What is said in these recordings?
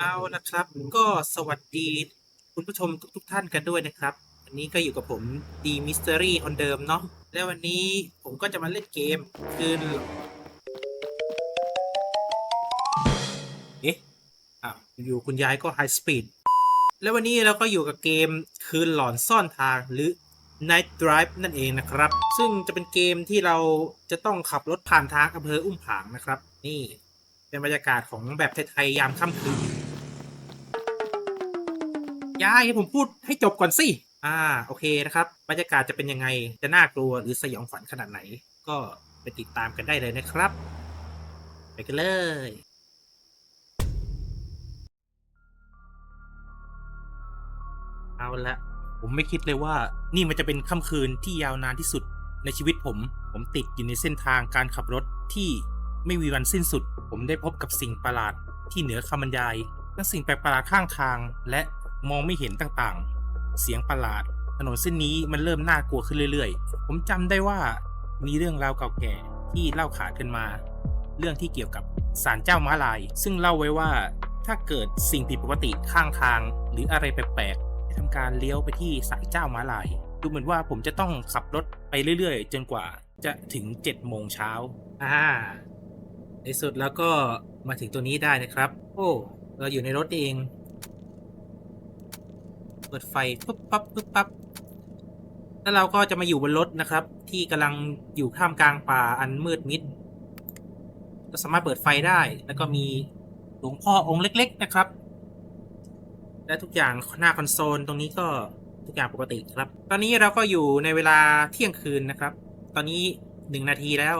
เอาละครับ ก็สวัสดีคุณผู้ชมทุกๆท่านกันด้วยนะครับ วันนี้ก็อยู่กับผมดีมิสเตอรี่คนเดิมเนาะและวันนี้ผมก็จะมาเล่นเกมคืนเอ๊ะอ้าวอยู่คุณยายก็ไฮสปีดและวันนี้เราก็อยู่กับเกมคืนหลอนซ่อนทางหรือ Night Drive นั่นเองนะครับ ซึ่งจะเป็นเกมที่เราจะต้องขับรถผ่านทางอำเภออุ้มผางนะครับ นี่เป็นบรรยากาศของแบบไทยๆยามค่ำคืน ยายให้ผมพูดให้จบก่อนสิ อ่า โอเคนะครับ บรรยากาศจะเป็นยังไง จะน่ากลัวหรือสยองขวัญขนาดไหน ก็ไปติดตามกันได้เลยนะครับ ไปกันเลยเอาละผมไม่คิดเลยว่านี่มันจะเป็นค่ำคืนที่ยาวนานที่สุดในชีวิตผม ผมติดอยู่ในเส้นทางการขับรถที่ไม่มีวันสิ้นสุด ผมได้พบกับสิ่งประหลาดที่เหนือคำบรรยายทั้งสิ่งแปลกประหลาดข้างทาง และ มองไม่เห็นต่างๆ เสียงประหลาด ถนนเส้นนี้มันเริ่มน่ากลัวขึ้นเรื่อยๆ ผมจำได้ว่ามีเรื่องราวเก่าแก่ที่เล่าขานกันมา เรื่องที่เกี่ยวกับศาลเจ้าม้าลาย ซึ่งเล่าไว้ว่าถ้าเกิดสิ่งผิดปกติข้างทาง หรืออะไรแปลกๆให้ทำการเลี้ยวไปที่ศาลเจ้าม้าลาย ดูเหมือนว่าผมจะต้องขับรถไปเรื่อยๆ จนกว่าจะถึง7โมงเช้าอ่าในสุดแล้วก็มาถึงตัวนี้ได้นะครับ โอ้ เราอยู่ในรถเอง ปิดไฟปุ๊บปั๊บปุ๊บปั๊บแล้วเราก็จะมาอยู่บนรถนะครับ ที่กำลังอยู่ท่ามกลางป่าอันมืดมิดก็สามารถเปิดไฟได้ แล้วก็มีหลวงพ่อองค์เล็ก ๆนะครับ และทุกอย่างหน้าคอนโซลตรงนี้ก็ทุกอย่างปกติครับ ตอนนี้เราก็อยู่ในเวลาเที่ยงคืนนะครับ ตอนนี้หนึ่งนาทีแล้ว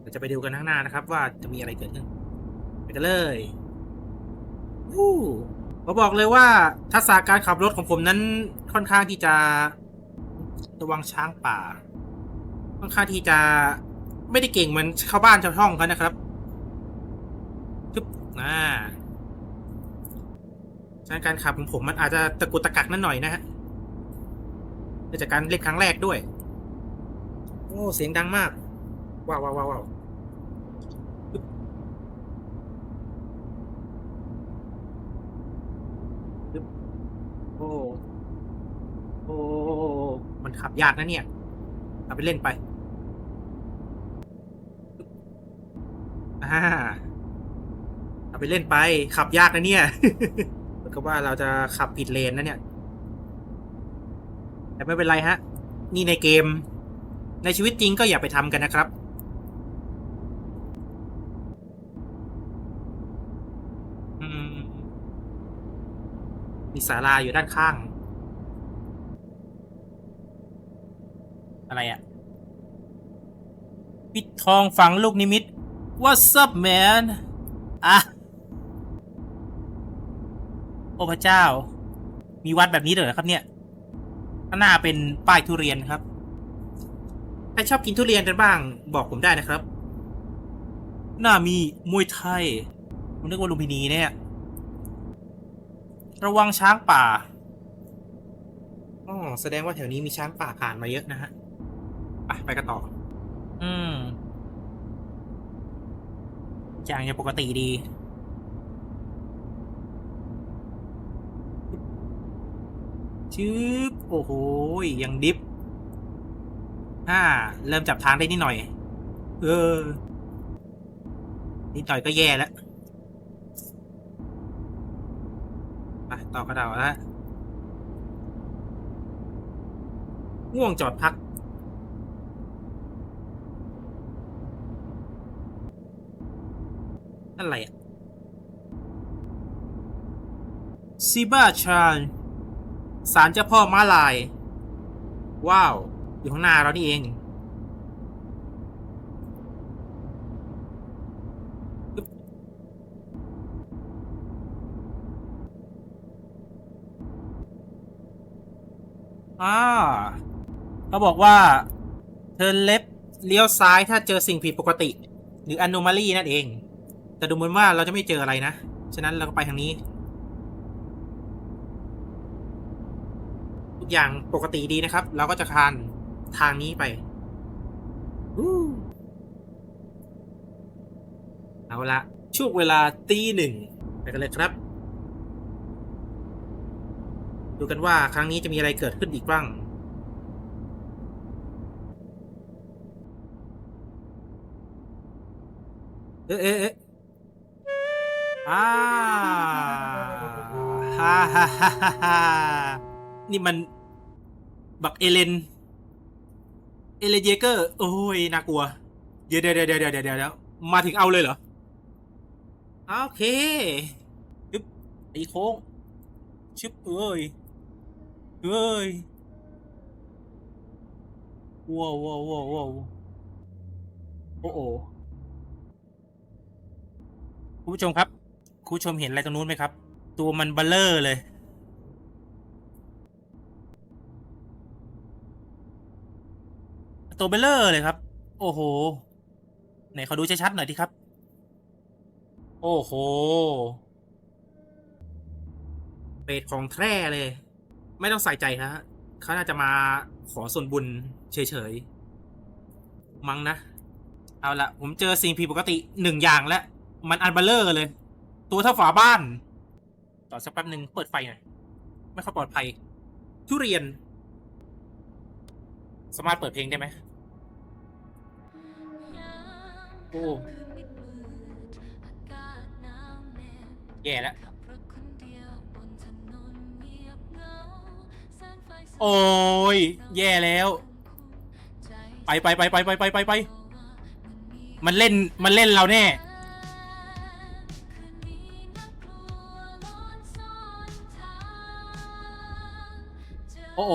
เราจะไปดูกันข้างหน้านะครับ ว่าจะมีอะไรเกิดขึ้น ไปกันเลยวู้ ผมบอกเลยว่าทักษะการขับรถของผมนั้นค่อนข้างที่จะระวังช้างป่า ค่อนข้างที่จะไม่ได้เก่งเหมือนชาวบ้านชาวช่องเขานะครับจึ๊บอ่าฉะนั้นการขับของผมมันอาจจะตะกุตะกักนั่นหน่อยนะฮะเนื่องจากการเล่นครั้งแรกด้วย โอ้ เสียงดังมาก ว้าวว้าวว้าวว้าวปึ๊บปึ๊บโอ้โอ้มันขับยากนะเนี่ยเอาไปเล่นไปอ่าเอาไปเล่นไป ขับยากนะเนี่ยเหมือนกับว่าเราจะขับผิดเลนนะเนี่ย แต่ไม่เป็นไรฮะ นี่ในเกม ในชีวิตจริงก็อย่าไปทำกันนะครับ อืม มี ศาลาอยู่ด้านข้าง อะไรอะปิดทองฝังลูกนิมิต What's up man อะ โอ้พระเจ้า มีวัดแบบนี้เลยเหรอครับเนี่ยข้างหน้าเป็นป้ายทุเรียนครับ ใครชอบกินทุเรียนกันบ้าง บอกผมได้นะครับ หน้ามีมวยไทยผมนึกว่าลุมพินีเนี่ย ระวังช้างป่าอ๋อแสดงว่าแถวนี้มีช้างป่าผ่านมาเยอะนะฮะ ไปไปกันต่อ อืมอย่างยังปกติดี ชืบโอ้โห ยังดิฟอ่า เริ่มจับทางได้นิดหน่อย เออ นิดหน่อยก็แย่แล้ว ไปต่อกระเดาแล้วง่วงจอดพัก อะไรอะซิบ้าชานศาลเจ้าพ่อม้าลาย ว้าว อยู่ข้างหน้าเรานี่เอง อ่าเขาบอกว่าเทิร์นเล็บเลี้ยวซ้ายถ้าเจอสิ่งผิดปกติ หรือ anomaly นั่นเอง แต่ดูเหมือนว่าเราจะไม่เจออะไรนะ ฉะนั้นเราก็ไปทางนี้ ทุกอย่างปกติดีนะครับ เราก็จะคานทางนี้ไปเอาละช่วงเวลาตีหนึ่งไปกันเลยครับ ดูกันว่าครั้งนี้จะมีอะไรเกิดขึ้นอีกบ้างเอ๊ะเอ๊ะอ่าฮ่าฮ่าฮ่าฮ่านี่มัน บักเอเลน เอเลเยเกอร์ โอ้ย น่ากลัว เดี๋ยวเดี๋ยวเดี๋ยวเดี๋ยวเดี๋ยวเดี๋ยวมาถึงเอาเลยเหรอ โอเค ชึบตีโค้ง ชึบเอ้ย เอ้ยว้าวว้าวว้าวว้าวโอ้โหคุณผู้ชมครับ คุณผู้ชมเห็นอะไรตรงนู้นไหมครับ ตัวมันเบลเลอร์เลย ตัวเบลเลอร์เลยครับ โอ้โห ไหนขอดูชัดๆหน่อยดิครับ โอ้โหเป็ดของแท้เลย ไม่ต้องใส่ใจฮะเขาน่าจะมาขอส่วนบุญเฉยๆ มั้งนะ เอาละผมเจอสิ่งผิดปกติหนึ่งอย่างแล้ว มันอันเบลเลอร์เลย ตัวเท่าฝาบ้าน ต่อสักแป๊บหนึ่งเปิดไฟหน่อย ไม่ค่อยปลอดภัย ทุเรียน สามารถเปิดเพลงได้ไหม โอ้ แย่แล้ว โอ้ย แย่แล้ว ไปไปไปไปไปไปไปไปมันเล่นมันเล่นเราแน่โอ้โห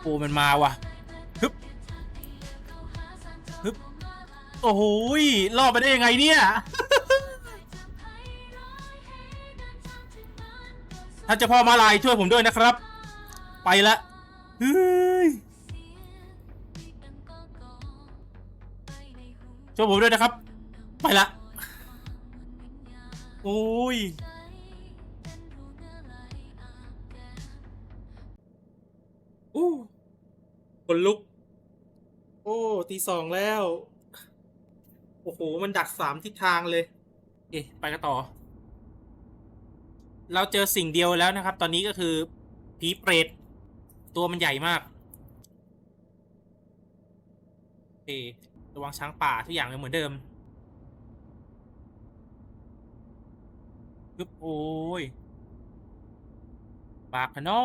โอ้มันมาว่ะฮึบฮึบโอ้โหยรอดไปได้ยังไงเนี่ย ท่านเจ้าพ่อมาลายช่วยผมด้วยนะครับ ไปละเฮ้ยช่วยผมด้วยนะครับ ไปละโอ้ยอู้คนลุก โอ้ตีสองแล้ว โอ้โห มันดักสามทิศทางเลย เอ๊ะ ไปกันต่อ เราเจอสิ่งเดียวแล้วนะครับ ตอนนี้ก็คือผีเปรตตัวมันใหญ่มากโอระวังช้างป่าทุกอย่างยังเหมือนเดิมปึ๊บโอ้ยปากพะนอ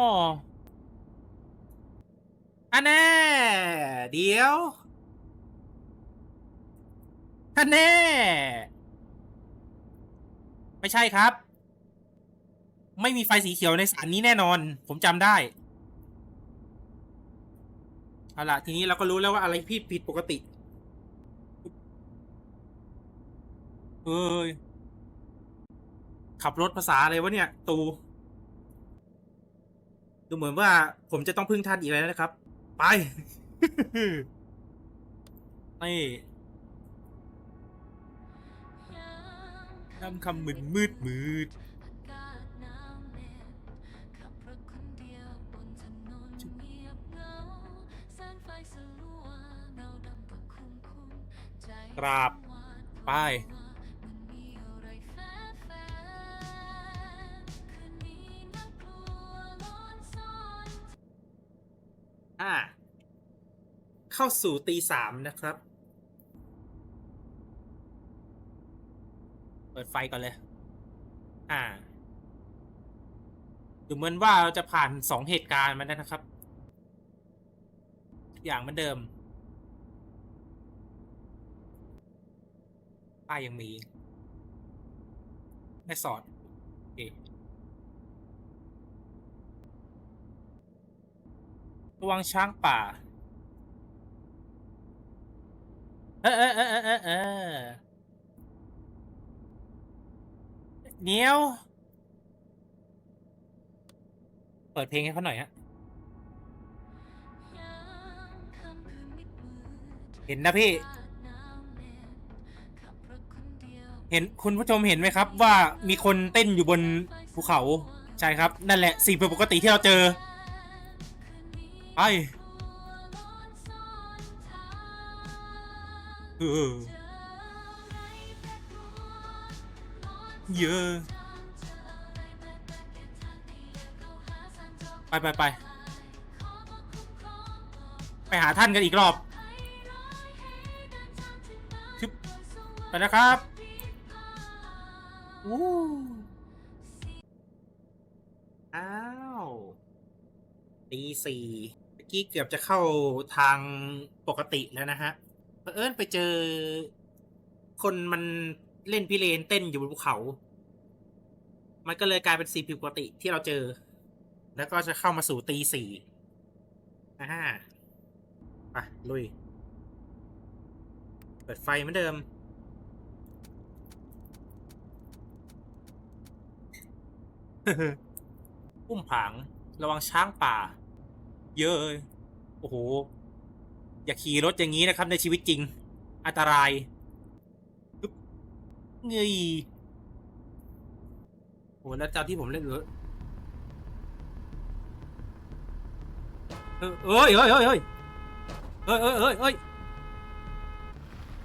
อันแน่เดี๋ยวท่านแน่ ไม่ใช่ครับ ไม่มีไฟสีเขียวในสารนี้แน่นอน ผมจำได้ เอาล่ะ ทีนี้เราก็รู้แล้วว่าอะไรผิดผิดปกติ เอ้ย ขับรถภาษาอะไรวะเนี่ย ตู ดูเหมือนว่าผมจะต้องพึ่งท่านอีกแล้วนะครับ ไป นี่ทำคำมืดมืดมืด กราบ ไป อ่า เข้าสู่ตีสามนะครับ เปิดไฟก่อนเลย อ่า ดูเหมือนว่าเราจะผ่านสองเหตุการณ์มาแล้วนะครับ อย่างเหมือนเดิม ป้ายยังมีแม่สอดโอเคระวังช้างป่า เออเออเออเออเออเออเนียวเปิดเพลงให้เขาหน่อยฮะ เห็นนะพี่ เห็นคุณผู้ชมเห็นไหมครับ ว่ามีคนเต้นอยู่บนภูเขาใช่ครับ นั่นแหละสิ่งผิดปกติที่เราเจอไปเเยอะไปไปไปไปหาท่านกันอีกรอบ ไปนะครับ อู้อ้าวตีสี่เมื่อกี้เกือบจะเข้าทางปกติแล้วนะฮะเอิญไปเจอ คนมันเล่นพิเรนเต้นอยู่บนภูเขา มันก็เลยกลายเป็นสีผิดปกติที่เราเจอ แล้วก็จะเข้ามาสู่ตีสี่อ่าไปลุย เปิดไฟเหมือนเดิม อุ้มผาง ระวังช้างป่า เยอะเลยโอ้โห อย่าขี่รถอย่างนี้นะครับ ในชีวิตจริง อันตรายเงยโอ้แล้วเจ้าที่ผมเล่นเหรอออเอ้ยเอ้ยเอ้ยเอ้ยเอ้ยเอ้ยเอ้ยเอ้ย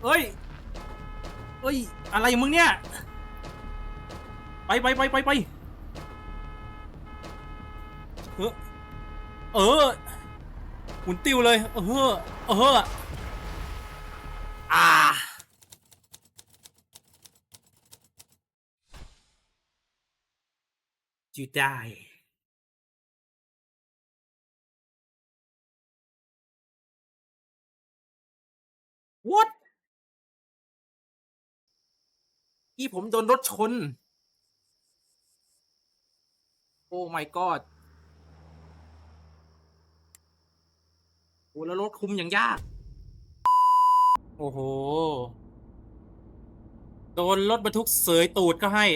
เอ้ยเอ้ย อะไรมึงเนี่ย ไปไปไปไปไปเออ เออหมุนติวเลย เออ เออ อ่า you die วัดที่ผมโดนรถชน โอ้ my god อ้แล้วรถคุมอย่างยาก โอ้โห โดนรถบรรทุกเสยตูดก็ให้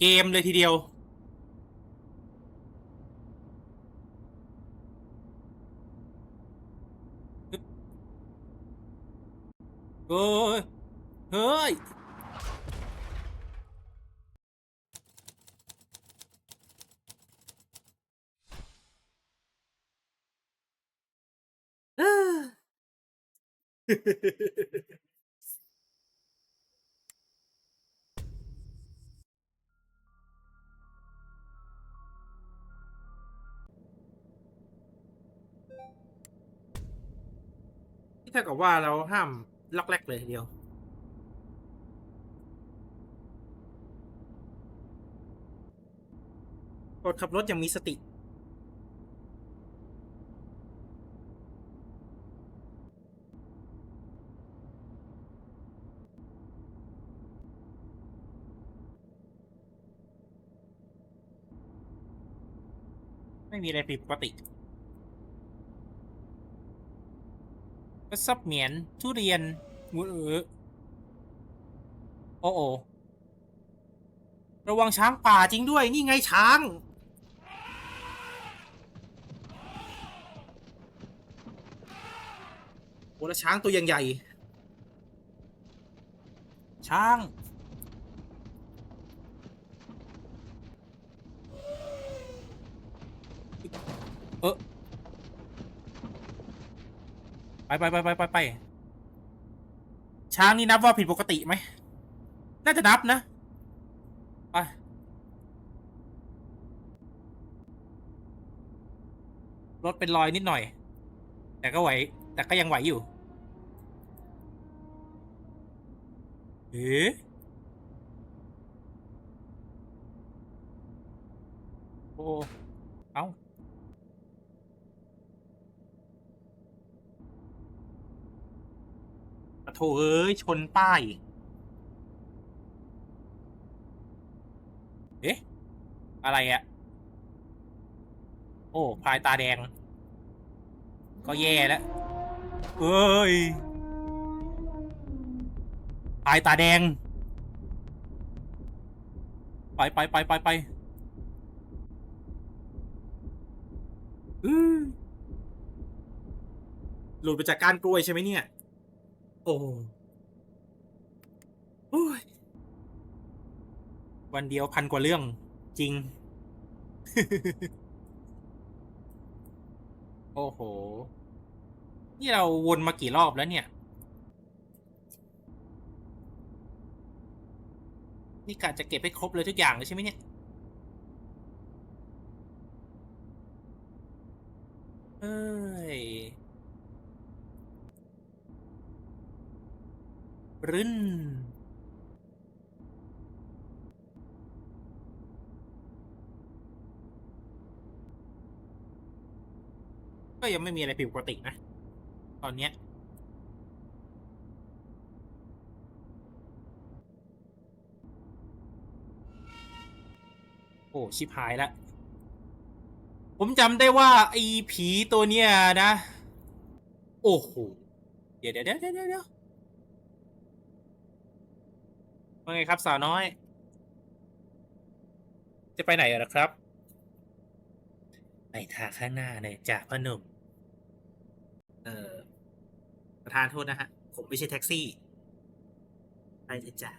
เกมเลยทีเดียวเฮ้ย เฮ้ย ที่เท่ากับว่าเราห้ามล็อกแรกเลยทีเดียว กดขับรถอย่างมีสติ ไม่มีอะไรผิดปกติก็ซับเหมียน ทุเรียนงูเออโอ้โอระวังช้างป่าจริงด้วย นี่ไงช้าง โอ้แล้วช้างตัวยังใหญ่ ช้าง เออไปไปไปไปไปไปช้างนี่นับว่าผิดปกติไหม น่าจะนับนะ ไป รถเป็นรอยนิดหน่อย แต่ก็ไหว แต่ก็ยังไหวอยู่ เอ๊ะโอ้ เอ้า ปะ โถเอ้ย ชนป้าย เอ๊ะ อะไรอะโอ้พายตาแดง ก็แย่แล้วเอ้ยพายตาแดง ไปไปไปไปไปหลุดไปจากก้านกล้วยใช่ไหมเนี่ย โอ้โอ้ยวันเดียวพันกว่าเรื่องจริง โอ้โห นี่เราวนมากี่รอบแล้วเนี่ย นี่กะจะเก็บให้ครบเลยทุกอย่างเลยใช่ไหมเนี่ย เอ้ย รึนก็ยังไม่มีอะไรผิดปกตินะ ตอนเนี้ยโอ้ ชิบหายละ ผมจำได้ว่า ไอ้ผีตัวเนี้ยนะ โอ้โห เดี๋ยวเดี๋ยวเดี๋ยวเดี๋ยวเดี๋ย ว่าไงครับสาวน้อย จะไปไหนเหรอครับ ไปทางข้างหน้าเลยจ้าพ่อหนุ่ม เอ่อประธานโทษนะฮะ ผมไม่ใช่แท็กซี่ ไปเถอะจ้า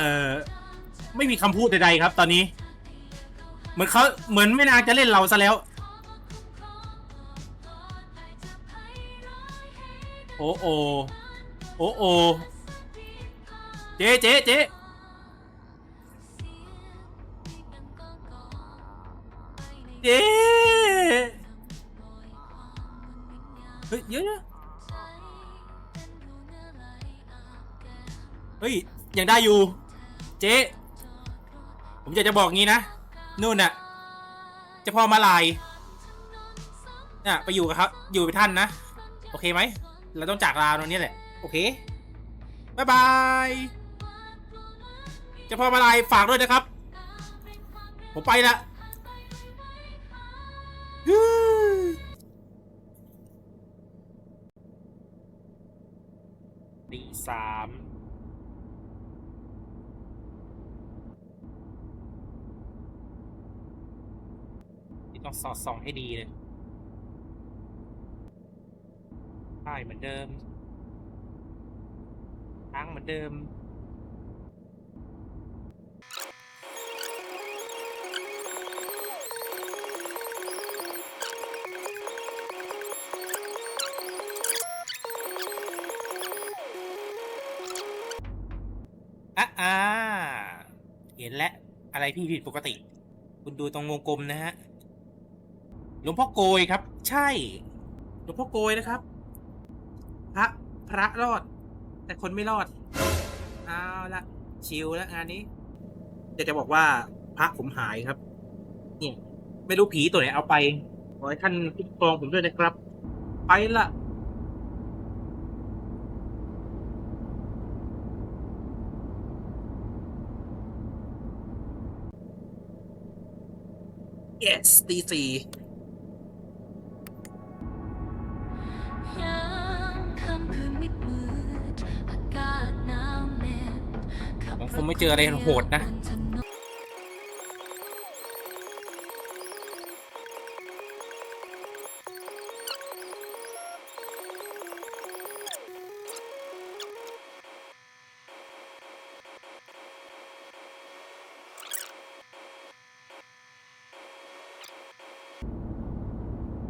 อนเอ่อไม่มีคำพูดใดๆครับ ตอนนี้ เหมือนเขาเหมือนไม่นาจะเล่นเราซะแล้ว โอ้โอโอ้โอเจ๊เจ๊เจ๊เจ๊เฮ้ยเดี๋ยอะเฮ้ยยังได้อยู่ เจ๊ผมอยากจะบอกงี้นะนู่นน่ะเจะพ่อมาลายน่ะไปอยู่กับเขาอยู่กับท่านนะ โอเคไหมเราต้องจากลาตรงนี้แหละ โอเคบายบายเจะพ่อมาลายฝากด้วยนะครับ ผมไปละฮู้ตีสาม ต้องสอดส่องให้ดีเลยใช่เหมือนเดิมทั้งเหมือนเดิมอะอ่าเห็นแล้วอะไรพี่ผิดปกติ คุณดูตรงวงกลมนะฮะ หลวงพ่อโกยครับ ใช่ หลวงพ่อโกยนะครับ พระพระรอด แต่คนไม่รอดเอาละชิลแล้วงานนี้อยากจะบอกว่าพระผมหายครับ เนี่ย ไม่รู้ผีตัวไหนเอาไปขอให้ท่านคุ้มครองผมด้วยนะครับ ไปละ yes ตีสี่ เจออะไรโหดนะบถนน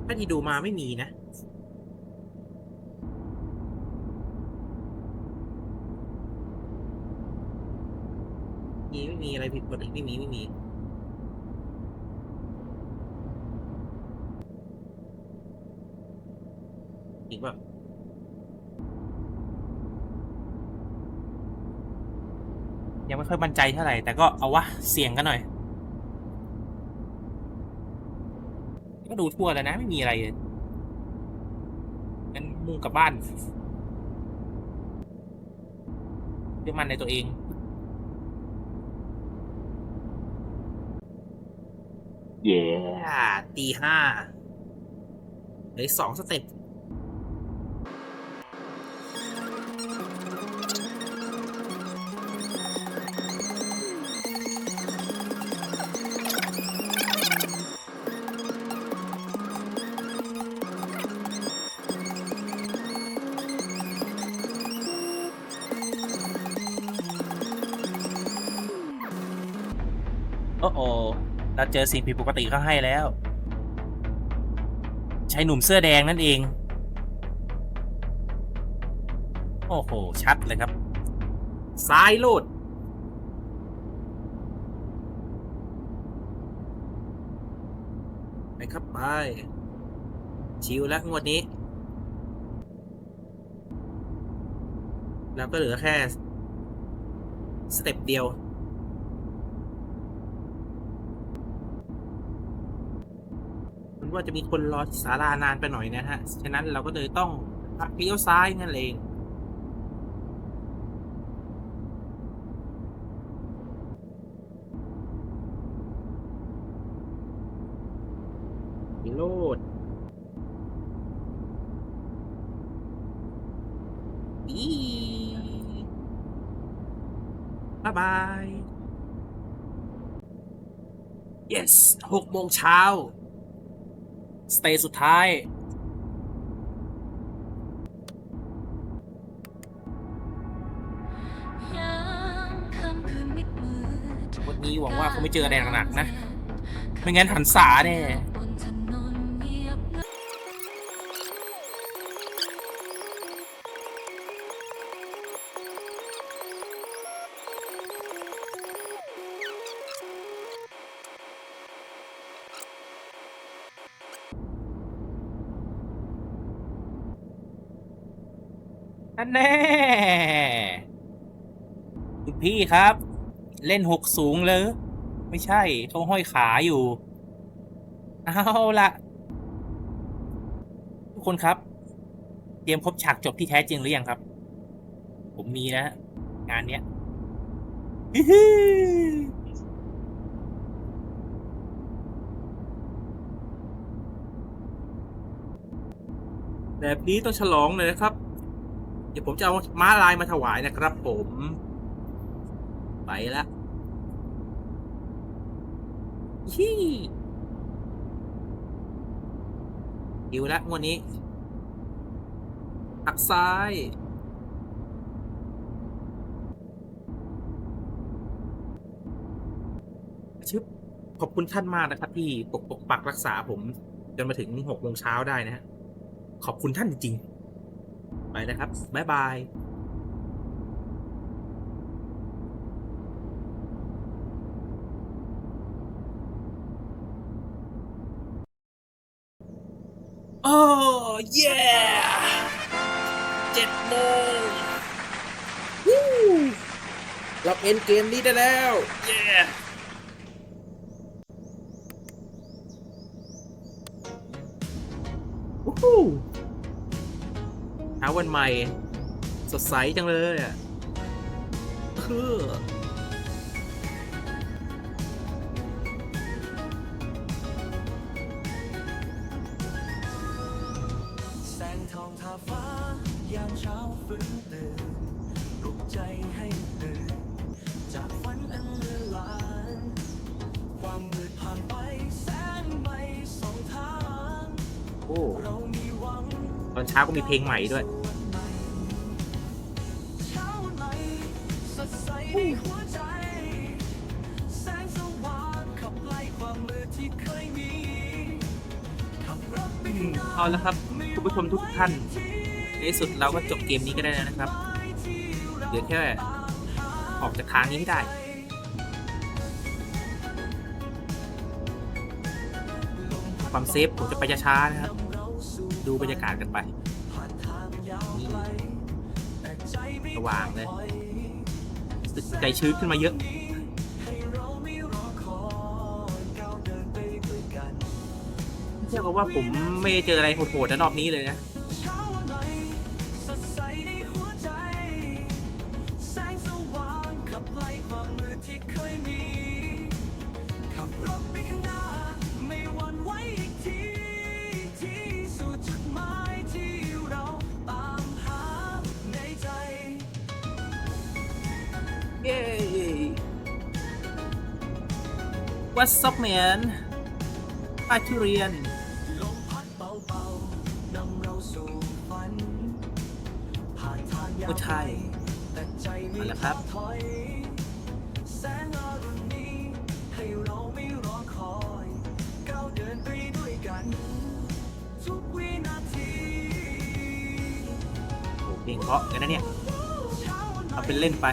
ถ้าที่ดูมาไม่มีนะ มี ไม่มีอะไรผิดปกไม่มีไม่มีอีกว่ายังไม่ค่อยมั่นใจเท่าไหร่ แต่ก็เอาวะ เสี่ยงกันหน่อย ก็ดูทั่วแล้วนะ ไม่มีอะไรเลยงั้นมุ่งกลับบ้านเชื่อมั่นในตัวเอง เย่ตีห้าเหลือสองสเต็ป เจอสิ่งผิดปกติเข้าให้แล้วชายหนุ่มเสื้อแดงนั่นเอง โอ้โห ชัดเลยครับ ซ้ายโลด ไปครับไป ชิวแล้วงวดนี้ แล้วก็เหลือแค่ สเต็ปเดียว มัน ว่าจะมีคนรอศาลานานไปหน่อยนะฮะ ฉะนั้นเราก็เลยต้องพักเลี้ยวซ้ายนั่นเองวิโรดอีบายบาย yes หกโมงเช้า สเตย์สุดท้ายยามค่ำคืนมืดมืดวันนี้หวังว่าคงไม่เจออะไรหนักๆนะ ไม่งั้นหันษาแน่บนถน แน่คุณพี่ครับ เล่นหกสูงเลย ไม่ใช่เขาห้อยขาอยู่ เอาละทุกคนครับ เตรียมครบฉากจบที่แท้จริงหรือยังครับ ผมมีนะ งานเนี้ยแบบนี้ต้องฉลองเลยนะครับ เดี๋ยวผมจะเอาม้าลายมาถวายนะครับผม ไปละยี่หิวละงวดนี้หักซ้ายชึบขอบคุณท่านมากนะครับที่ปกปกปักรักษาผม จนมาถึงหกโมงเช้าได้นะฮะ ขอบคุณท่านจริง ไปนะครับ บ๊ายบายโอ้เย่เจ็ดโมงวู้เราเอ็นเกมนี้ได้แล้ว เย่วู้ วันใหม่ สดใสจังเลยอะคือแสงทองทาฟ้ายามเช้าฟื้นตื่นปลุกใจให้ตื่นจากฝันอันเลือนลาง ความมืดผ่านไปแสงใหม่ส่องทาง โอ้ เรามีหวัง ตอนเช้าก็มีเพลงใหม่ด้วย ในหัวใจ แสงสว่างขับไล่ความมืดที่เคยมีขับรถไปข้างหน้าเอาละครับคุณผู้ชมทุกท่าน ในที่สุดเราก็จบเกมนี้ก็ได้แล้วนะครับ เหลือแค่ ออกจากทางนี้ให้ได้ ความเซฟผมจะไปช้าๆนะครับ ดูบรรยากาศกันไปนี่สว่างเลย สึกใจชื้นขึ้นมาเยอะเชื่อว่าผมไม่เจออะไรโหดๆในรอบนี้เลยนะ What's up man ป้าทุเรียน ลมพัดเบาๆนำเราสู่ฝัน ผ่านทางยาวโอ้ใช่แต่ใจไม่เอาละครับท้อถอยแสงอรุณนี้ ให้เราเดินไปด้วยกัน ทุกวินาทีโอ้เพลงเพราะกันนะเนี่ยเช้าวันใหม่เอาเป็นเล่นไป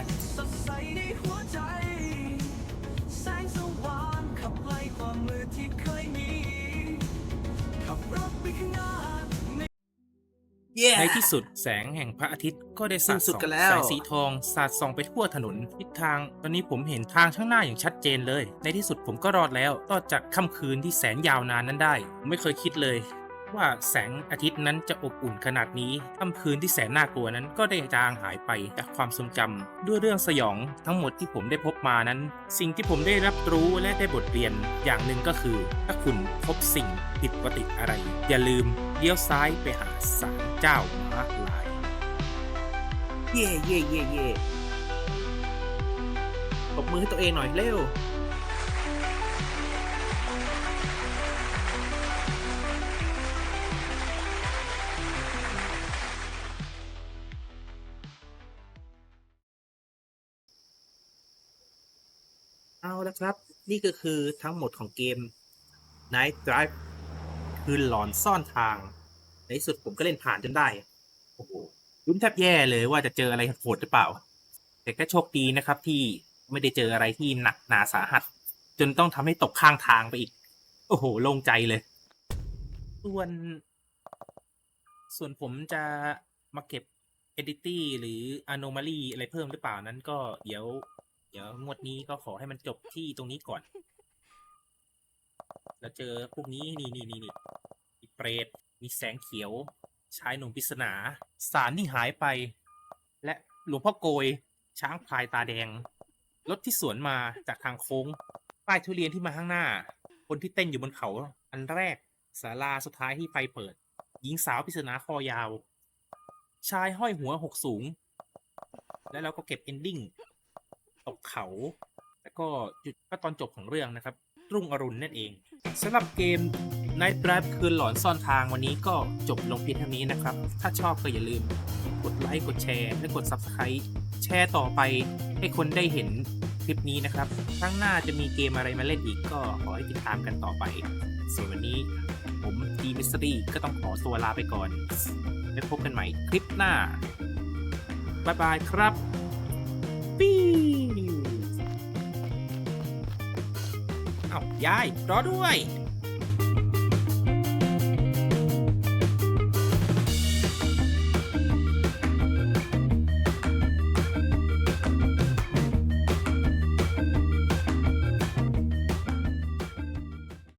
ที่สุดแสงแห่งพระอาทิตย์ก็ได้สาดสิ้นสุส่ดองกันแล้วแสงสีทองสาดส่องไปทั่วถนนทิศทาง ตอนนี้ผมเห็นทางข้างหน้าอย่างชัดเจนเลย ในที่สุดผมก็รอดแล้วรอดจากค่ำคืนที่แสนยาวนานนั้นได้ผมไม่เคยคิดเลย ว่าแสงอาทิตย์นั้นจะอบอุ่นขนาดนี้ค่ำคืนที่แสนน่ากลัวนั้นก็ได้จางหายไปจากความทรงจำด้วยเรื่องสยองทั้งหมดที่ผมได้พบมานั้น สิ่งที่ผมได้รับรู้และได้บทเรียนอย่างหนึ่งก็คือ ถ้าคุณพบสิ่งผิดปกติอะไร อย่าลืมเลี้ยวซ้ายไปหาศาลเจ้าม้าลาย เย่เย่เย่เย่ตบมือให้ตัวเองหน่อยเร็ว ละครับ นี่ก็คือทั้งหมดของเกม Night Drive คือหลอนซ่อนทาง ในสุดผมก็เล่นผ่านจนได้ โอ้โหรุ้นแทบแย่เลยว่าจะเจออะไรโหดหรือเปล่า แต่ก็โชคดีนะครับที่ไม่ได้เจออะไรที่หนักหนาสาหัส จนต้องทำให้ตกข้างทางไปอีก โอ้โหโล่งใจเลย ส่วน ส่วนผมจะมาเก็บ Entity หรือ Anomaly อะไรเพิ่มหรือเปล่านั้นก็เดี๋ยว เดี๋ยวงวดนี้ก็ขอให้มันจบที่ตรงนี้ก่อนเราเจอพวกนี้นี่นี่นี่นี่มีเปรตมีแสงเขียว ชายหนุ่มปริศนา สารที่หายไป และหลวงพ่อโกย ช้างพลายตาแดง รถที่สวนมาจากทางโค้ง ป้ายทุเรียนที่มาข้างหน้า คนที่เต้นอยู่บนเขา อันแรกศาลาสุดท้ายที่ไฟเปิด หญิงสาวปริศนาคอยาว ชายห้อยหัวหกสูง แล้วเราก็เก็บเอนดิ้ง ตกเขา แล้วก็จุดก็ตอนจบของเรื่องนะครับ รุ่งอรุณนั่นเองสำหรับเกม Night Drive คืนหลอนซ่อนทางวันนี้ก็จบลงเพียงเท่านี้นะครับ ถ้าชอบก็อย่าลืม กดไลค์กดแชร์และกด Subscribe แชร์ต่อไปให้คนได้เห็นคลิปนี้นะครับ ครั้งหน้าจะมีเกมอะไรมาเล่นอีกก็ขอให้ติดตามกันต่อไป ส่วนวันนี้ผมดีมิสตี้ก็ต้องขอตัวลาไปก่อนไว้พบกันใหม่คลิปหน้า บ๊ายบายครับ ปิ้วอ้าวยายรอด้วย